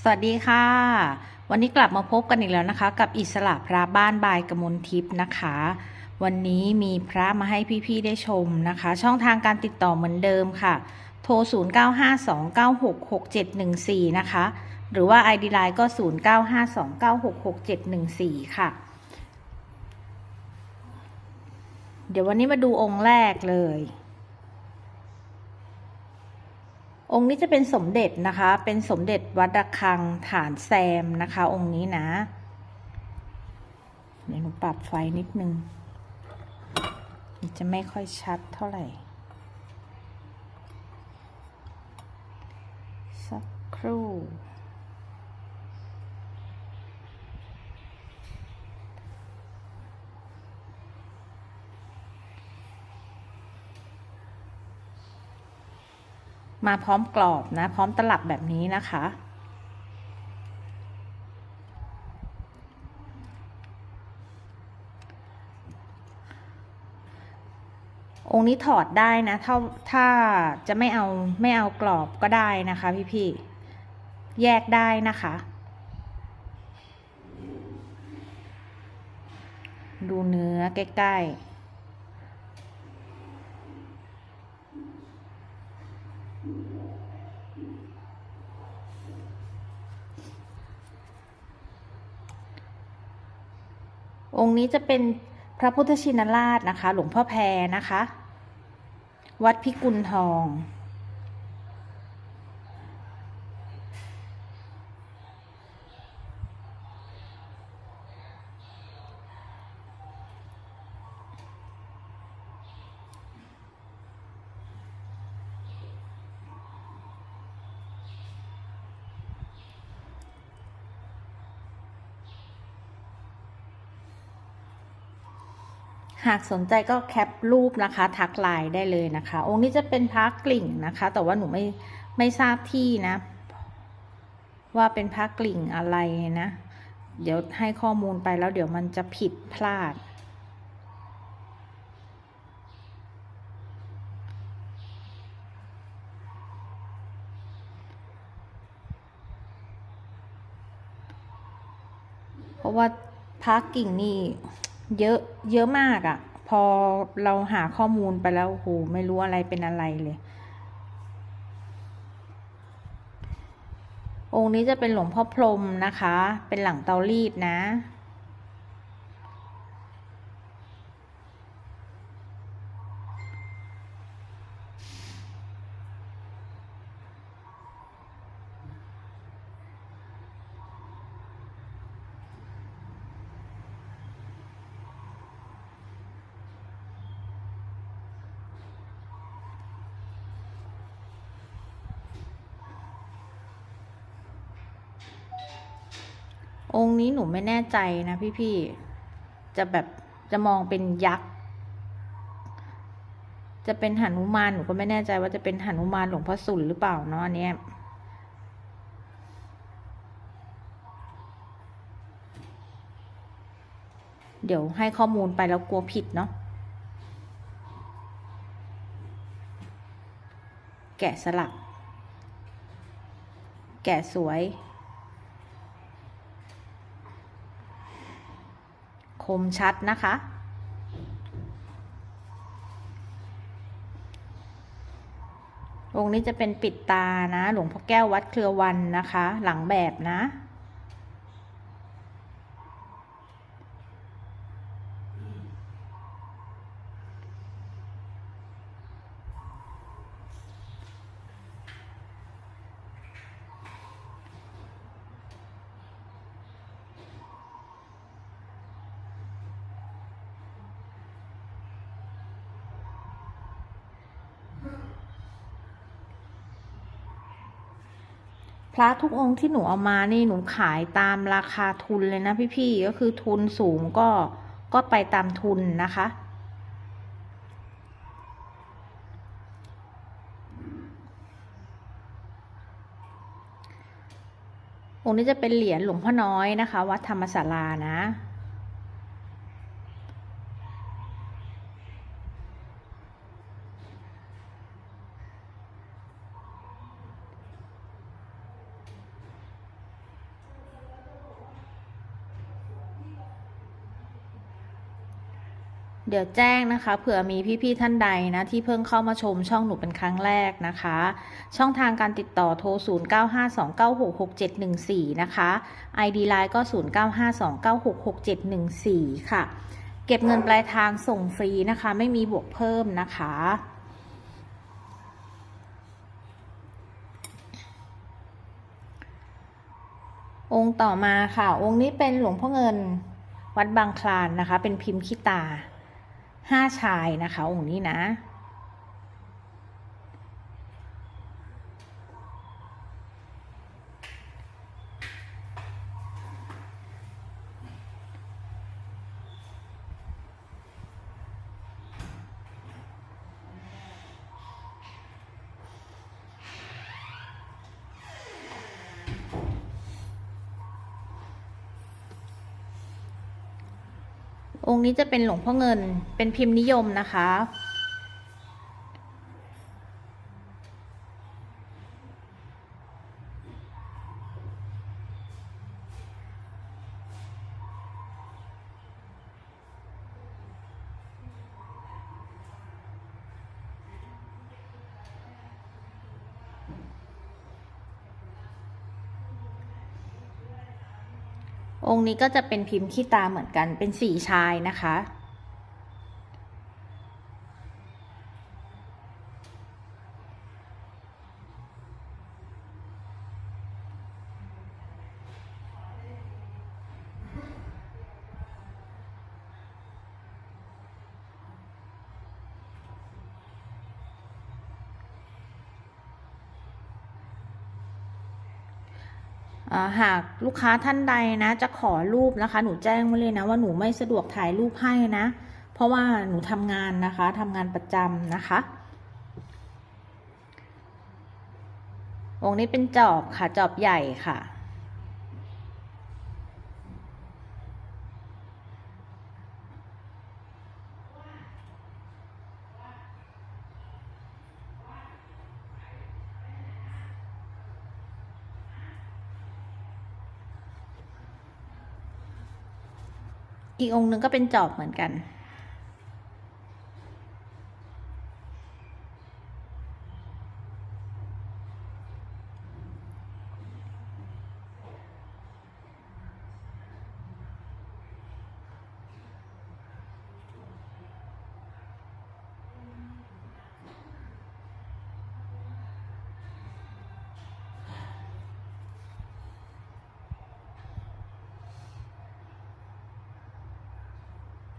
สวัสดีค่ะ วันนี้กลับมาพบกันอีกแล้วนะคะ กับอิสระพระบ้านบายกมลทิพย์นะคะ วันนี้มีพระมาให้พี่ๆได้ชมนะคะ ช่องทางการติดต่อเหมือนเดิมค่ะ โทร 0952966714 นะคะ หรือว่า ID Line ก็ 0952966714 ค่ะ เดี๋ยววันนี้มาดูองค์แรกเลย องค์นี้จะเป็นสมเด็จนะคะ เป็นสมเด็จวัดระฆังฐานแซมนะคะ องค์นี้นะเดี๋ยวหนูปรับไฟนิดนึงมันจะไม่ค่อยชัดเท่าไหร่ สักครู่ มาพร้อมกรอบนะ พร้อมตลับแบบนี้นะคะ องค์นี้ถอดได้นะ ถ้าถ้าจะไม่เอาไม่เอากรอบก็ได้นะคะพี่พี่ๆแยกได้นะคะ ดูเนื้อใกล้ ๆ องค์นี้จะเป็นพระพุทธชินราชนะคะ หลวงพ่อแพรนะคะ วัดพิกุลทอง หากสนใจก็แคปรูปนะคะ ทักไลน์ได้เลยนะคะ องค์นี้จะเป็นพระกลิ่งนะคะ แต่ว่าหนูไม่ไม่ทราบที่นะ ว่าเป็นพระกลิ่งอะไรนะ เดี๋ยวให้ข้อมูลไปแล้วเดี๋ยวมันจะผิดพลาด เพราะว่าพระกิ่งนี่ เยอะเยอะมากอะ่ะ พอเราหาข้อมูลไปแล้วโหไม่รู้อะไรเป็นอะไรเลย องค์นี้จะเป็นหลวงพ่อพรมนะคะ เป็นหลังเตารีดนะ องค์นี้หนูไม่แน่ใจนะพี่ๆ จะแบบจะมองเป็นยักษ์ จะเป็นหนุมานหนูก็ไม่แน่ใจว่าจะเป็นหนุมานหลวงพ่อสุนหรือเปล่าเนาะอันเนี้ยเดี๋ยวให้ข้อมูลไปแล้วกลัวผิดเนาะ แกะสลัก แกะสวย คมชัดนะคะ องค์นี้จะเป็นปิดตานะ หลวงพ่อแก้ววัดเครือวันนะคะ หลังแบบนะ พระทุกองค์ที่หนูเอามานี่หนูขายตามราคาทุนเลยนะพี่ๆก็คือทุนสูงก็ก็ไปตามทุนนะคะ องค์นี้จะเป็นเหรียญหลวงพ่อน้อยนะคะ วัดธรรมศาลานะ เดี๋ยวแจ้งนะคะ เผื่อมีพี่ๆท่านใดนะ ที่เพิ่งเข้ามาชมช่องหนูเป็นครั้งแรกนะคะ ช่องทางการติดต่อโทร 0952966714 นะคะ ID Line ก็ 0952966714 ค่ะ เก็บเงินปลายทางส่งฟรีนะคะ ไม่มีบวกเพิ่มนะคะองค์ต่อมาค่ะ องค์นี้เป็นหลวงพ่อเงินวัดบางคลานนะคะ เป็นพิมพ์ขี้ตา ห้าชายนะคะองค์นี้นะ องค์นี้จะเป็นหลวงพ่อเงิน เป็นพิมพ์นิยมนะคะ องค์นี้ก็จะเป็นพิมพ์ขี้ตาเหมือนกันเป็นสีชายนะคะ หากลูกค้าท่านใดนะ จะขอรูปนะคะ หนูแจ้งไว้เลยนะ ว่าหนูไม่สะดวกถ่ายรูปให้นะ เพราะว่าหนูทำงานนะคะทำงานประจำนะคะองค์นี้เป็นจอบค่ะจอบใหญ่ค่ะ อีกองค์หนึ่งก็เป็นจอบเหมือนกัน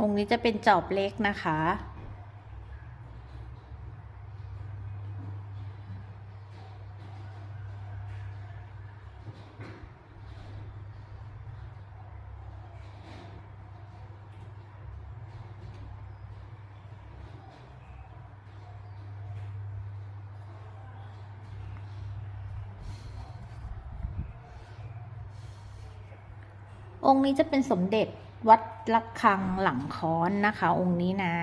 องค์นี้จะเป็นจอบเล็กนะคะ องค์นี้จะเป็นสมเด็จ วัดระฆังหลังค้อนนะคะ องค์นี้นะ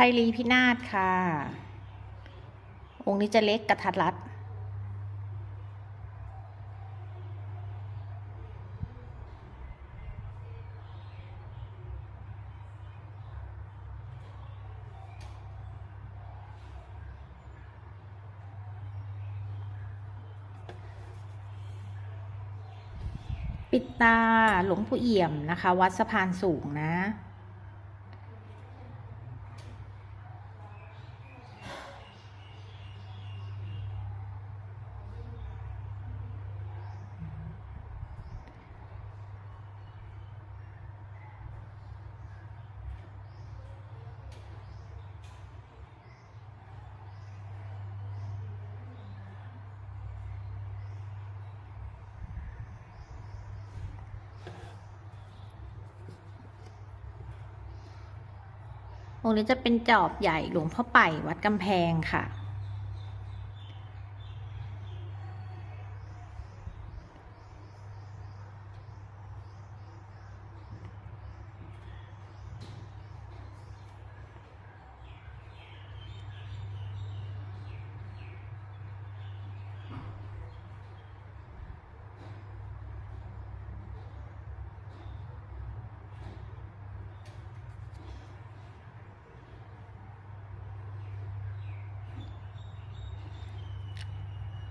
ไพลีพินาศค่ะ องค์นี้จะเล็กกระทัดรัด ปิดตาหลวงปู่เอี่ยมนะคะ วัดสะพานสูงนะ องค์นี้จะเป็นจอบใหญ่หลวงพ่อไป่วัดกำแพงค่ะ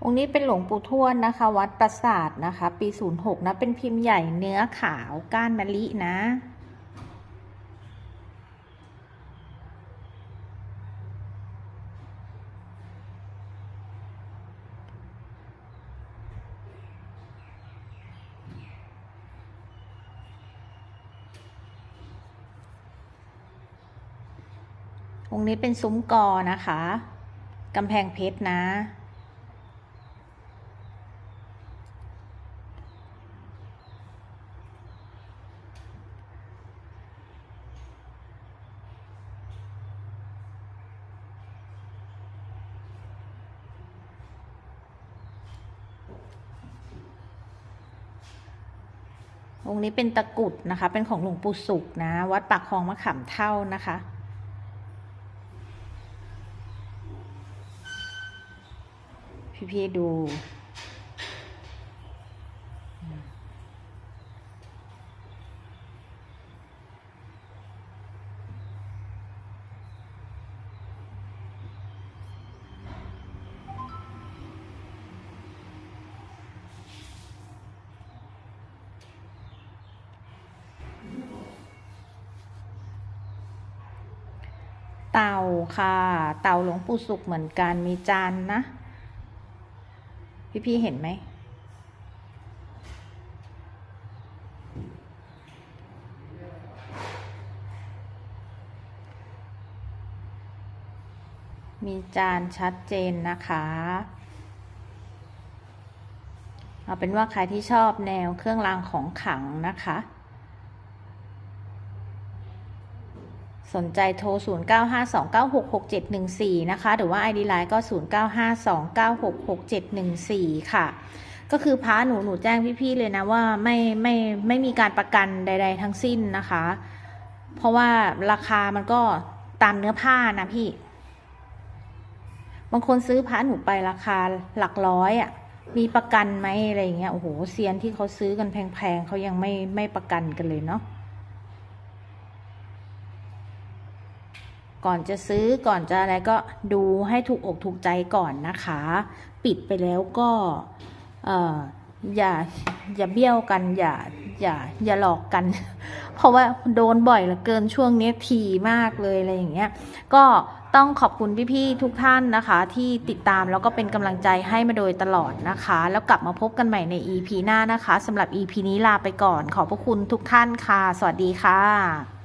องค์นี้เป็นหลวงปู่ทวดนะคะ วัดปราสาทนะคะ ปี 06 นะ เป็นพิมพ์ใหญ่เนื้อขาวก้านมะลินะองค์นี้เป็นซุ้มกอนะคะ กำแพงเพชรนะ องค์นี้เป็นตะกุดนะคะ เป็นของหลวงปู่สุขนะ วัดปากคลองมะขามเท่านะคะ พี่ๆดูาค่ะ เต่าหลวงปู่สุขเหมือนกันมีจานนะ พี่ๆเห็นไหม มีจานชัดเจนนะคะ เอาเป็นว่าใครที่ชอบแนวเครื่องรางของขลังนะคะ สนใจโทร 0952966714 นะคะ หรือว่า ID Line ก็ 0952966714 ค่ะ ก็คือพาหนูหนูแจ้งพี่ๆเลยนะว่าไม่ไม่ไม่มีการประกันใด ๆ ทั้งสิ้นนะคะ เพราะว่าราคามันก็ตามเนื้อผ้านะพี่ บางคนซื้อพระหนูไปราคาหลักร้อยอะ่ะ มีประกันไหมอะไรอย่างเงี้ย โอ้โหเซียนที่เขาซื้อกันแพงๆเขายังไม่ไม่ประกันกันเลยเนาะ ก่อนจะซื้อก่อนจะอะไรก็ดูให้ถูกอกถูกใจก่อนนะคะ ปิดไปแล้วก็เอออย่าอย่าเบี้ยวกันอย่าอย่าอย่าหลอกกัน เพราะว่าโดนบ่อยเหลือเกินช่วงนี้ทีมากเลยอะไรอย่างเงี้ยก็ต้องขอบคุณพี่ๆทุกท่านนะคะ ที่ติดตามแล้วก็เป็นกำลังใจให้มาโดยตลอดนะคะ แล้วกลับมาพบกันใหม่ใน EP หน้านะคะสำหรับ EP นี้ลาไปก่อน ขอบพระคุณทุกท่านค่ะ สวัสดีค่ะ